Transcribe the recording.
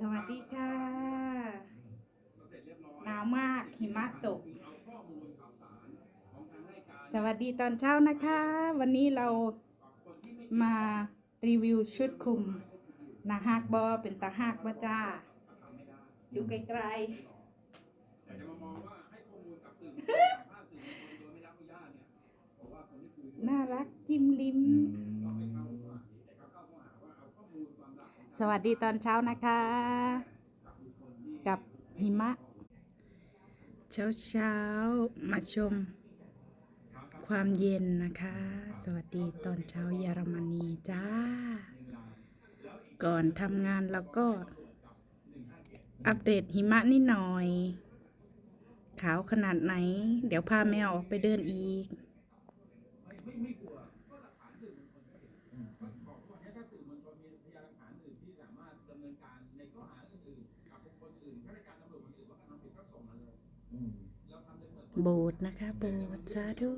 สวัสดีค่ะหนาวมากหิมะตก สวัสดีตอนเช้านะคะ วันนี้เรามารีวิวชุดคลุมหนาฮักบอเป็นตาฮักบ่จ้า ดูไกลๆน่ารักจิ้มลิ้ม สวัสดีตอนเช้านะคะ กับหิมะ เช้าเช้ามาชม ความเย็นนะคะ สวัสดีตอนเช้าเยอรมนีจ้า ก่อนทำงานเราก็ อัปเดตหิมะนิดหน่อย ขาวขนาดไหน เดี๋ยวพาแมวออกไปเดินอีก โบสนะคะโบสถ์สาธุ